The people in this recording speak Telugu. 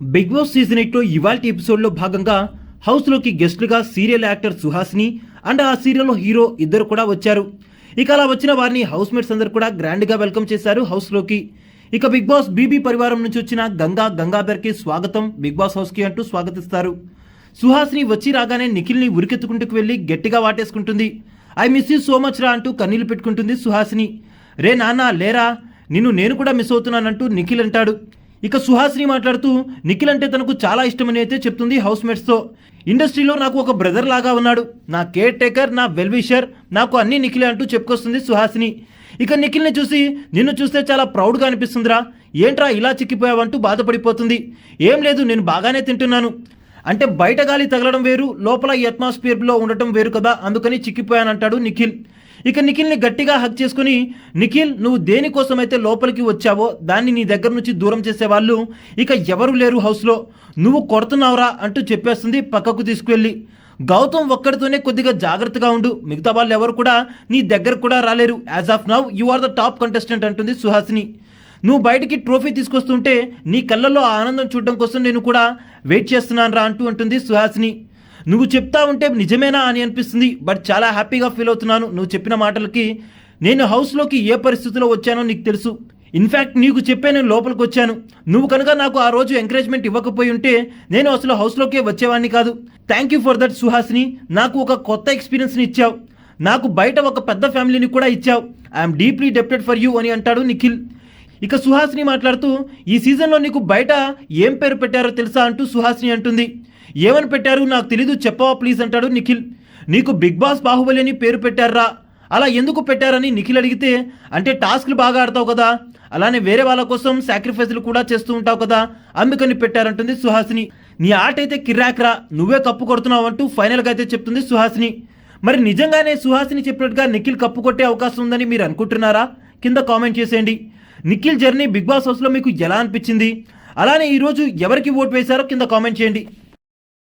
బిగ్ బాస్ సీజన్ ఎయిట్లో ఇవాల్టి ఎపిసోడ్లో భాగంగా హౌస్లోకి గెస్ట్లుగా సీరియల్ యాక్టర్ సుహాస్ని అండ్ ఆ సీరియల్లో హీరో ఇద్దరు కూడా వచ్చారు. ఇక అలా వచ్చిన వారిని హౌస్ మేట్స్ అందరు కూడా గ్రాండ్గా వెల్కమ్ చేశారు హౌస్లోకి. ఇక బిగ్ బాస్ బీబీ పరివారం నుంచి వచ్చిన గంగా గంగాధర్కి స్వాగతం బిగ్ బాస్ హౌస్కి అంటూ స్వాగతిస్తారు. సుహాస్ని వచ్చి రాగానే నిఖిల్ని ఉరికెత్తుకుంటూ వెళ్ళి గట్టిగా వాటేసుకుంటుంది. I miss you so much రా అంటూ కన్నీళ్ళు పెట్టుకుంటుంది సుహాసిని. రే నాన్న లేరా? నిన్ను నేను కూడా మిస్ అవుతున్నానంటూ నిఖిల్ అంటాడు. ఇక సుహాసిని మాట్లాడుతూ నిఖిల్ అంటే తనకు చాలా ఇష్టమని అయితే చెప్తుంది హౌస్ మేట్స్తో ఇండస్ట్రీలో నాకు ఒక బ్రదర్ లాగా ఉన్నాడు. నా కేర్ టేకర్ నా వెల్విషర్ నాకు అన్ని నిఖిలే అంటూ చెప్పుకొస్తుంది సుహాసిని. ఇక నిఖిల్ని చూసి నిన్ను చూస్తే చాలా ప్రౌడ్గా అనిపిస్తుందిరా. ఏంట్రా ఇలా చిక్కిపోయావంటూ బాధపడిపోతుంది. ఏం లేదు నేను బాగానే తింటున్నాను. అంటే బయట గాలి తగలడం వేరు లోపల ఈ అట్మాస్ఫియర్లో ఉండటం వేరు కదా అందుకని చిక్కిపోయానంటాడు నిఖిల్. ఇక నిఖిల్ని గట్టిగా హక్ చేసుకుని నిఖిల్ నువ్వు దేనికోసమైతే లోపలికి వచ్చావో దాన్ని నీ దగ్గర నుంచి దూరం చేసేవాళ్ళు ఇక ఎవరు లేరు హౌస్లో. నువ్వు కొడుతున్నావురా అంటూ చెప్పేస్తుంది పక్కకు తీసుకువెళ్ళి. గౌతమ్ ఒక్కడితోనే కొద్దిగా జాగ్రత్తగా ఉండు. మిగతా వాళ్ళు ఎవరు కూడా నీ దగ్గర కూడా రాలేరు. As of now you are the top contestant అంటుంది సుహాసిని. నువ్వు బయటికి ట్రోఫీ తీసుకొస్తుంటే నీ కళ్ళల్లో ఆనందం చూడడం కోసం నేను కూడా వెయిట్ చేస్తున్నాను రా అంటూ అంటుంది సుహాసిని. నువ్వు చెప్తా ఉంటే నిజమేనా అని అనిపిస్తుంది. బట్ చాలా హ్యాపీగా ఫీల్ అవుతున్నాను. నువ్వు చెప్పిన మాటలకి నేను హౌస్లోకి ఏ పరిస్థితిలో వచ్చానో నీకు తెలుసు. ఇన్ఫ్యాక్ట్ నీకు చెప్పే నేను లోపలికి వచ్చాను. నువ్వు కనుక నాకు ఆ రోజు ఎంకరేజ్మెంట్ ఇవ్వకపోయి ఉంటే నేను అసలు హౌస్లోకే వచ్చేవాడిని కాదు. Thank you for that Suhasini. నాకు ఒక కొత్త ఎక్స్పీరియన్స్ని ఇచ్చావు. నాకు బయట ఒక పెద్ద ఫ్యామిలీని కూడా ఇచ్చావు. ఐఎమ్ డీప్లీ డెప్టెడ్ ఫర్ యూ అని అంటాడు నిఖిల్. ఇక సుహాసిని మాట్లాడుతూ ఈ సీజన్లో నీకు బయట ఏం పేరు పెట్టారో తెలుసా? అంటూ సుహాసిని అంటుంది. ఏమని పెట్టారు? నాకు తెలీదు చెప్పవా ప్లీజ్ అంటాడు నిఖిల్. నీకు బిగ్ బాస్ బాహుబలి అని పేరు పెట్టారా? అలా ఎందుకు పెట్టారని నిఖిల్ అడిగితే అంటే టాస్క్లు బాగా ఆడతావు కదా అలానే వేరే వాళ్ళ కోసం సాక్రిఫైస్లు కూడా చేస్తూ ఉంటావు కదా అందుకని పెట్టారంటుంది సుహాసిని. నీ ఆట అయితే కిర్రాక్రా నువ్వే కప్పు కొడుతున్నావు అంటూ ఫైనల్గా అయితే చెప్తుంది సుహాసిని. మరి నిజంగానే సుహాసిని చెప్పినట్టుగా నిఖిల్ కప్పు కొట్టే అవకాశం ఉందని మీరు అనుకుంటున్నారా? కింద కామెంట్ చేసేయండి. నిఖిల్ జర్నీ బిగ్ బాస్ హౌస్లో మీకు ఎలా అనిపించింది? అలానే ఈరోజు ఎవరికి ఓటు వేశారో కింద కామెంట్ చేయండి.